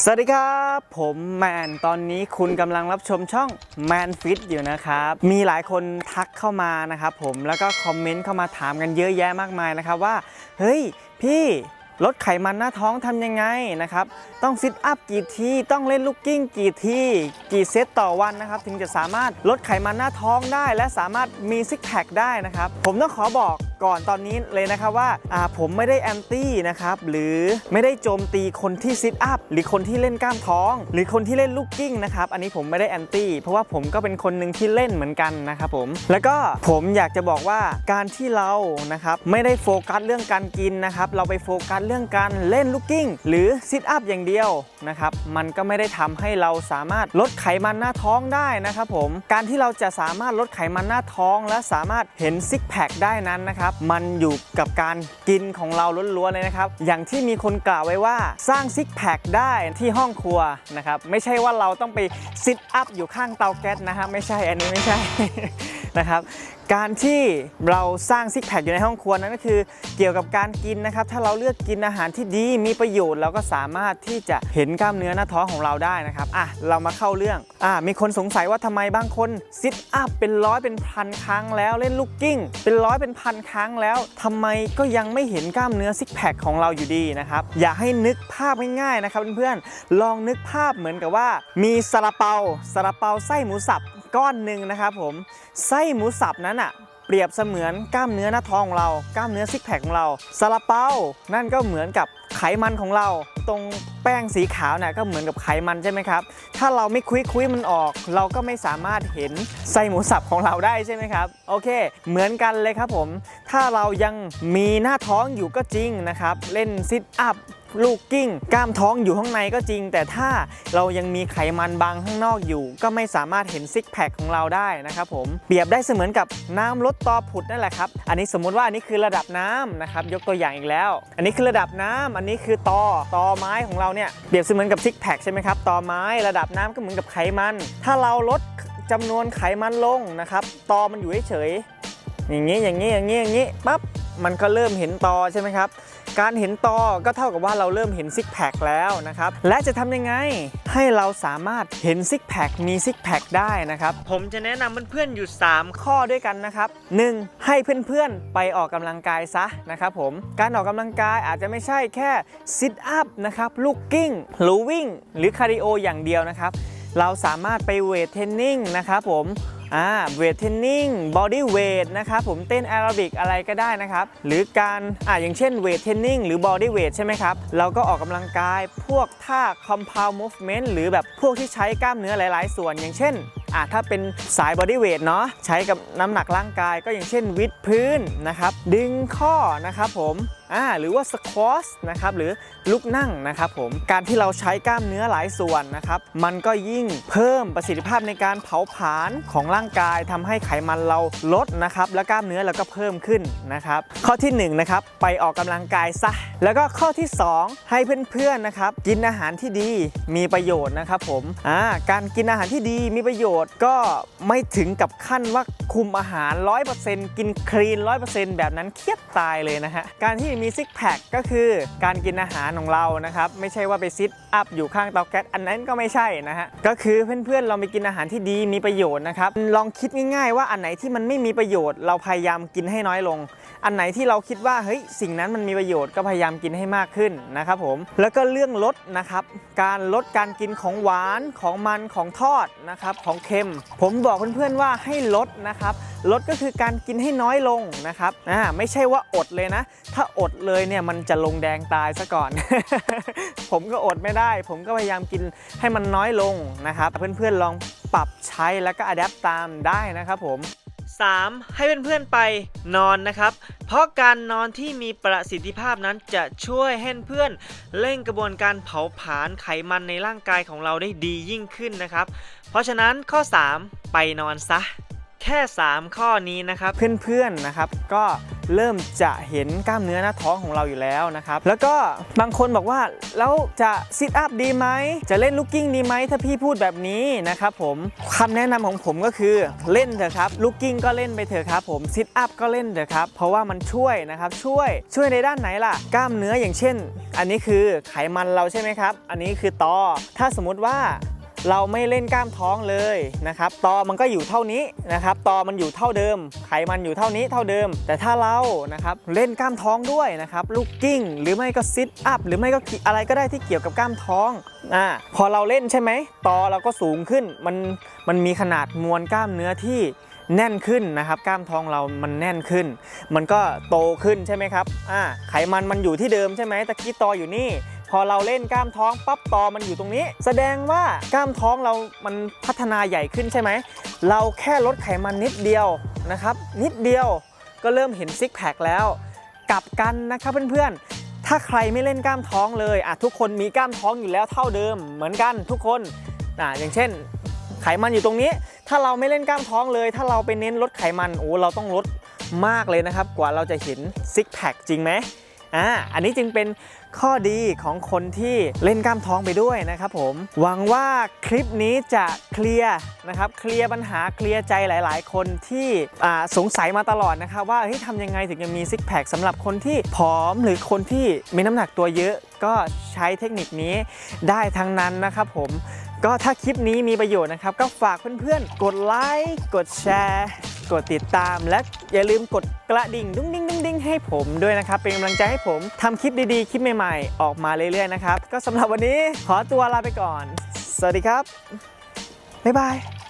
สวัสดีครับ ผมแมนตอนนี้คุณกำลังรับชมช่อง Man Fit อยู่นะครับ มีหลายคนทักเข้ามานะครับผมแล้วก็คอมเมนต์เข้ามาถามกันเยอะแยะมากมายนะครับว่า เฮ้ย พี่ลดไขมันหน้าท้องทำยังไงนะครับ ต้องซิทอัพกี่ที ต้องเล่นลูกกิ้งกี่ที กี่เซตต่อวันนะครับ ถึงจะสามารถลดไขมันหน้าท้องได้ และสามารถมีซิกแพคได้นะครับ ผมต้องขอบอก ก่อนตอนนี้เลยนะครับว่าผมไม่ได้แอนตี้นะครับหรือไม่ได้โจมตีคนที่ซิทอัพหรือคนที่เล่นกล้ามท้อง หรือคนที่เล่นลูกกิ้งนะครับอันนี้ผมไม่ได้แอนตี้เพราะว่าผมก็เป็นคนหนึ่งที่เล่นเหมือนกันนะครับผมแล้วก็ผมอยากจะบอกว่าการที่เรานะครับไม่ได้โฟกัสเรื่องการกินนะครับเราไปโฟกัสเรื่องการเล่นลูกกิ้งหรือซิทอัพอย่างเดียวนะครับมันก็ไม่ได้ทำให้เราสามารถลดไขมันหน้าท้องได้นะครับผมการที่เราจะสามารถลดไขมันหน้าท้อง และสามารถเห็นซิกแพคได้นั้นนะครับมันอยู่กับการกินของเราล้วนๆเลยนะครับ อย่างที่มีคนกล่าวไว้ว่าสร้างซิกแพคได้ที่ห้องครัวนะครับ ไม่ใช่ว่าเราต้องไปซิทอัพอยู่ข้างเตาแก๊สนะฮะไม่ใช่อันนี้ไม่ใช่ นะครับการที่เราสร้างซิกแพคอยู่ในห้องครัวนั้นก็คือเกี่ยวกับการกินนะครับ ถ้าเราเลือกกินอาหารที่ดีมีประโยชน์เราก็สามารถที่จะเห็นกล้ามเนื้อหน้าท้องของเราได้นะครับอะเรามาเข้าเรื่องอะมีคนสงสัยว่าทำไมบางคนซิทอัพเป็นร้อยเป็นพันครั้งแล้วเล่นลูกกิ้ง เป็นร้อยเป็นพันครั้งแล้วทำไมก็ยังไม่เห็นกล้ามเนื้อซิกแพคของเราอยู่ดีนะครับอยากให้นึกภาพง่ายๆนะครับเพื่อนๆลองนึกภาพเหมือนกับว่า มีซาลาเปาซาลาเปาไส้หมูสับ ก้อนหนึ่งนะครับผมไส้หมูสับนั้นอะเปรียบเสมือนกล้ามเนื้อหน้าท้องของเรา กล้ามเนื้อซิกแพคของเราซาลาเปานั่นก็เหมือนกับไขมันของเรา ตรงแป้งสีขาวน่ะก็เหมือนกับไขมันใช่ไหมครับ ถ้าเราไม่คุยคุยมันออก เราก็ไม่สามารถเห็นไส้หมูสับของเราได้ใช่ไหมครับ โอเค เหมือนกันเลยครับผม ถ้าเรายังมีหน้าท้องอยู่ก็จริงนะครับ เล่นซิทอัพ ลูกกิ้ง กล้ามท้องอยู่ข้างในก็จริง แต่ถ้าเรายังมีไขมันบางข้างนอกอยู่ ก็ไม่สามารถเห็นซิกแพคของเราได้นะครับผมเปรียบได้เสมือนกับน้ำลดตอผุดนั่นแหละครับอันนี้สมมุติว่าอันนี้คือระดับน้ำนะครับยกตัวอย่างอีกแล้ว อันนี้คือระดับน้ำอันนี้คือตอตอไม้ของเราเนี่ยเปรียบเสมือนกับซิกแพคใช่ไหมครับตอไม้ระดับน้ำก็เหมือนกับไขมัน ถ้าเราลดจำนวนไขมันลงนะครับตอมันอยู่เฉยอย่างนี้อย่างนี้อย่างนี้อย่างนี้ปั๊บมันก็เริ่มเห็นตอใช่ไหมครับ การเห็นตอก็เท่ากับว่าเราเริ่มเห็นซิกแพคแล้วนะครับ และจะทำยังไงให้เราสามารถเห็นซิกแพคมีซิกแพคได้นะครับ ผมจะแนะนำเพื่อนๆอยู่ 3 ข้อด้วยกันนะครับ 1. ให้เพื่อนๆไปออกกำลังกายซะนะครับผม การออกกำลังกายอาจจะไม่ใช่แค่ซิทอัพนะครับ ลูกกิ้งหรือวิ่ง หรือคาร์ดิโออย่างเดียวนะครับ เราสามารถไปเวทเทรนนิ่งนะครับผม อ่าเวทเทรนนิ่งบอดี้เวทนะครับผมเต้นแอโรบิกอะไรก็ได้นะครับ หรือการอ่าอย่างเช่นเวทเทรนนิ่งหรือบอดี้เวทใช่ไหมครับ เราก็ออกกำลังกายพวกท่า compound movement หรือแบบพวกที่ใช้กล้ามเนื้อหลาย ๆ ส่วน อย่างเช่นอ่าถ้าเป็นสายบอดี้เวทเนาะใช้กับน้ำหนักร่างกายก็อย่างเช่นวิดพื้นนะครับ ดึงข้อนะครับผมอ่าหรือว่าสควอชนะครับหรือลุกนั่งนะครับผมการที่เราใช้กล้ามเนื้อหลายส่วนนะครับมันก็ยิ่งเพิ่มประสิทธิภาพในการเผาผลาญของร่างกายทำให้ไขมันเราลดนะครับและกล้ามเนื้อเราก็เพิ่มขึ้นนะครับข้อที่1นนะครับไปออกกำลังกายซะแล้วก็ข้อที่ 2 ให้เพื่อนๆนะครับกินอาหารที่ดีมีประโยชน์นะครับผมอ่าการกินอาหารที่ดีมีประโยชน์ก็ไม่ถึงกับขั้นว่าคุมอาหาร 100%กินคลีน 100%แบบนั้นเครียดตายเลยนะฮะการที่มีซิกแพคก็คือการกินอาหารของเรานะครับ ไม่ใช่ว่าไปซิทอัพอยู่ข้างเตาแก๊สอันนั้นก็ไม่ใช่นะฮะ ก็คือเพื่อนๆเราไปกินอาหารที่ดีมีประโยชน์นะครับ ลองคิดง่ายๆว่าอันไหนที่มันไม่มีประโยชน์ เราพยายามกินให้น้อยลง อันไหนที่เราคิดว่าเฮ้ยสิ่งนั้นมันมีประโยชน์ก็พยายามกินให้มากขึ้นนะครับผมแล้วก็เรื่องลดนะครับการลดการกินของหวานของมันของทอดนะครับของเค็ม ผมบอกเพื่อนๆว่าให้ลดนะครับ ลดก็คือการกินให้น้อยลงนะครับอ่าไม่ใช่ว่าอดเลยนะ ถ้าอดเลยเนี่ยมันจะลงแดงตายซะก่อน ผมก็อดไม่ได้ ผมก็พยายามกินให้มันน้อยลงนะครับเพื่อนๆลองปรับใช้แล้วก็อัดแอปตามได้นะครับผม 3. ให้เพื่อนๆไปนอนนะครับ เพราะการนอนที่มีประสิทธิภาพนั้นจะช่วยให้เพื่อนเร่งกระบวนการเผาผลาญไขมันในร่างกายของเราได้ดียิ่งขึ้นนะครับ เพราะฉะนั้นข้อ 3 ไปนอนซะ แค่ 3 ข้อนี้นะครับเพื่อนๆนะครับ ก็เริ่มจะเห็นกล้ามเนื้อหน้าท้องของเราอยู่แล้วนะครับ แล้วก็บางคนบอกว่าแล้วจะซิทอัพดีไหม จะเล่นลูกกิ้งดีไหมถ้าพี่พูดแบบนี้นะครับผมคำแนะนำของผมก็คือเล่นเถอะครับลูกกิ้งก็เล่นไปเถอะครับผมซิทอัพก็เล่นเถอะครับ เพราะว่ามันช่วยนะครับช่วยช่วยในด้านไหนล่ะ กล้ามเนื้ออย่างเช่น อันนี้คือไขมันเราใช่ไหมครับ อันนี้คือตอถ้าสมมุติว่า เราไม่เล่นกล้ามท้องเลยนะครับตอมันก็อยู่เท่านี้นะครับตอมันอยู่เท่าเดิม ไขมันอยู่เท่านี้เท่าเดิม แต่ถ้าเรานะครับเล่นกล้ามท้องด้วยนะครับลูกกิ้ง หรือไม่ก็ซิทอัพหรือไม่ก็อะไรก็ได้ที่เกี่ยวกับกล้ามท้องอ่าพอเราเล่นใช่ไหมตอเราก็สูงขึ้นมันมันมีขนาดมวลกล้ามเนื้อที่แน่นขึ้นนะครับ กล้ามท้องเรามันแน่นขึ้น มันก็โตขึ้นใช่ไหมครับอ่าไขมันมันอยู่ที่เดิมใช่ไหมตะกี้ตออยู่นี่ พอเราเล่นกล้ามท้องปั๊บตอมันอยู่ตรงนี้ แสดงว่ากล้ามท้องเรามันพัฒนาใหญ่ขึ้นใช่ไหม เราแค่ลดไขมันนิดเดียวนะครับ นิดเดียวก็เริ่มเห็นซิกแพคแล้ว กลับกันนะครับเพื่อนๆ ถ้าใครไม่เล่นกล้ามท้องเลยอะทุกคนมีกล้ามท้องอยู่แล้วเท่าเดิม เหมือนกันทุกคนอะอย่างเช่น ไขมันอยู่ตรงนี้ ถ้าเราไม่เล่นกล้ามท้องเลย ถ้าเราไปเน้นลดไขมันโอ้เราต้องลดมากเลยนะครับ กว่าเราจะเห็นซิกแพคจริงไหม อ่าอันนี้จึงเป็นข้อดีของคนที่เล่นกล้ามท้องไปด้วยนะครับผมหวังว่าคลิปนี้จะเคลียร์นะครับเคลียร์ปัญหาเคลียร์ใจหลาย ๆ คนที่สงสัยมาตลอดนะครับว่าเฮ้ยทำยังไงถึงจะมีซิกแพคสำหรับคนที่ผอมหรือคนที่มีน้ำหนักตัวเยอะ ก็ใช้เทคนิคนี้ได้ทั้งนั้นนะครับผมก็ถ้าคลิปนี้มีประโยชน์นะครับ ก็ฝากเพื่อนๆ กดไลค์กดแชร์ กดติดตาม และอย่าลืมกดกระดิ่งดุ้งดิ้งดุ้งดิ้งให้ผมด้วยนะครับ เป็นกำลังใจให้ผมทำคลิปดีๆ คลิปใหม่ๆ ออกมาเรื่อยๆนะครับ ก็สำหรับวันนี้ขอตัวลาไปก่อน สวัสดีครับ บ๊ายบาย